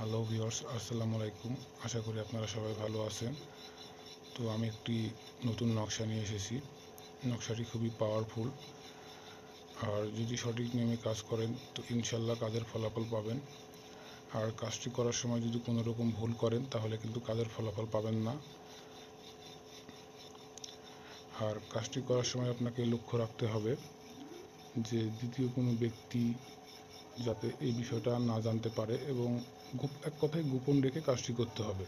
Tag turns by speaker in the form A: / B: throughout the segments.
A: Hello viewers আসসালামু আলাইকুম আশা করি আপনারা সবাই ভালো আছেন। তো আমি একটি নতুন নকশা নিয়ে এসেছি। নকশাটি খুবই পাওয়ারফুল আর যদি সঠিক নিয়মে কাজ করেন, তো ইনশাল্লাহ কাজের ফলাফল পাবেন। আর কাজটি করার সময় যদি কোনো রকম ভুল করেন, তাহলে কিন্তু কাজের ফলাফল পাবেন না। আর কাজটি করার সময় আপনাকে লক্ষ্য রাখতে হবে যে দ্বিতীয় কোনো ব্যক্তি যাতে এই বিষয়টা না জানতে পারে এবং এক কথায় গোপন রেখে কাজটি করতে হবে।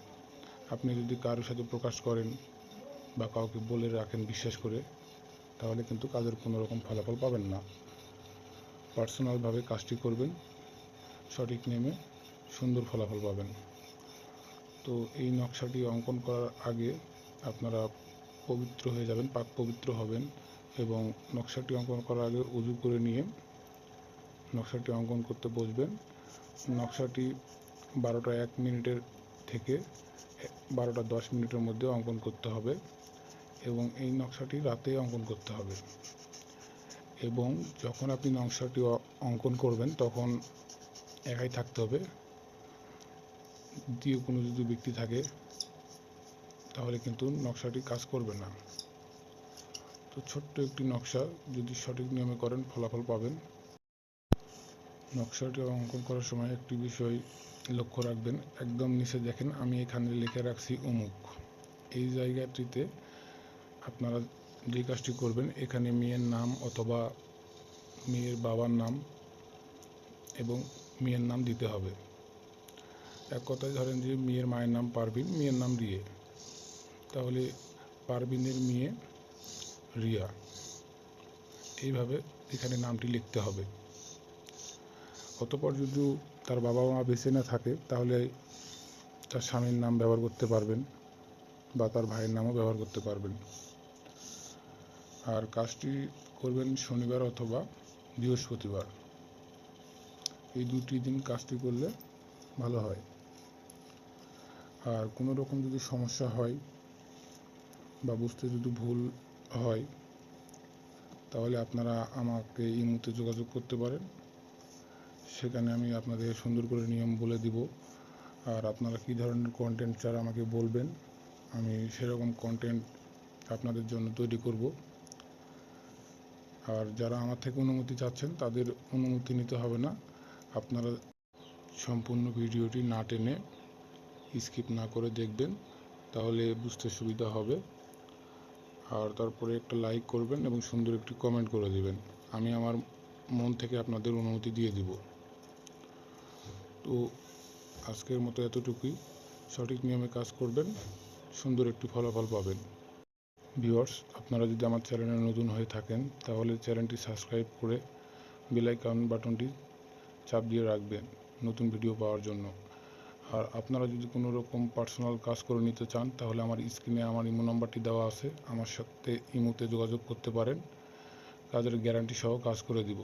A: আপনি যদি কারোর সাথে প্রকাশ করেন বা কাউকে বলে রাখেন বিশ্বাস করে, তাহলে কিন্তু কাজের কোনো রকম ফলাফল পাবেন না। পার্সোনালভাবে কাজটি করবেন, সঠিক নেমে সুন্দর ফলাফল পাবেন। তো এই নকশাটি অঙ্কন করার আগে আপনারা পবিত্র হয়ে যাবেন, পাক পবিত্র হবেন এবং নকশাটি অঙ্কন করার আগে উজু করে নিয়ে নকশাটি অঙ্কন করতে বসবেন। নকশাটি বারোটা এক মিনিটের থেকে বারোটা দশ মিনিটের মধ্যে অঙ্কন করতে হবে এবং এই নকশাটি রাতে অঙ্কন করতে হবে। এবং যখন আপনি নকশাটি অঙ্কন করবেন, তখন একাই থাকতে হবে। দ্বিতীয় কোনো যদি ব্যক্তি থাকে, তাহলে কিন্তু নকশাটি কাজ করবে না। তো ছোট্ট একটি নকশা, যদি সঠিক নিয়মে করেন, ফলাফল পাবেন। নকশাটি অঙ্কন করার সময় একটি বিষয় লক্ষ্য রাখবেন, একদম নিচে দেখেন, আমি এখানে লিখে রাখছি অমুক। এই জায়গাটিতে আপনারা যে কাজটি করবেন, এখানে মেয়ের নাম অথবা মেয়ের বাবার নাম এবং মেয়ের নাম দিতে হবে। এক কথায় ধরেন যে মেয়ের মায়ের নাম পারবিন মেয়ের নাম দিয়ে তাহলে পারবিনের মেয়ে রিয়া। এইভাবে এখানে নামটি লিখতে হবে। অতপর যদি তার বাবা মা বেঁচে না থাকে, তাহলে তার স্বামীর নাম ব্যবহার করতে পারবেন বা তার ভাইয়ের নামও ব্যবহার করতে পারবেন। আর কাজটি করবেন শনিবার অথবা বৃহস্পতিবার। এই দুটি দিন কাজটি করলে ভালো হয়। আর কোনো রকম যদি সমস্যা হয় বা বুঝতে যদি ভুল হয়, তাহলে আপনারা আমাকে ইমুতে যোগাযোগ করতে পারেন। সেখানে আমি আপনাদের সুন্দর করে নিয়ম বলে দিব। আর আপনারা কী ধরনের কন্টেন্ট চান আমাকে বলবেন, আমি সেরকম কন্টেন্ট আপনাদের জন্য তৈরি করব। আর যারা আমার থেকে অনুমতি চাচ্ছেন, তাদের অনুমতি নিতে হবে না। আপনারা সম্পূর্ণ ভিডিওটি না টেনে স্কিপ না করে দেখবেন, তাহলে বুঝতে সুবিধা হবে। আর তারপরে একটা লাইক করবেন এবং সুন্দর একটি কমেন্ট করে দিবেন। আমি আমার মন থেকে আপনাদের অনুমতি দিয়ে দিব। তো আজকের মতো এতটুকুই। সঠিক নিয়মে কাজ করবেন, সুন্দর একটি ফলাফল পাবেন। ভিউয়ার্স, আপনারা যদি আমার চ্যানেলে নতুন হয়ে থাকেন, তাহলে চ্যানেলটি সাবস্ক্রাইব করে বেলাইকন বাটনটি চাপ দিয়ে রাখবেন নতুন ভিডিও পাওয়ার জন্য। আর আপনারা যদি কোনো রকম পার্সোনাল কাজ করে নিতে চান, তাহলে আমার স্ক্রিনে আমার ইমো নাম্বারটি দেওয়া আছে। আমার সাথে ইমোতে যোগাযোগ করতে পারেন। কাজের গ্যারান্টি সহ কাজ করে দিব।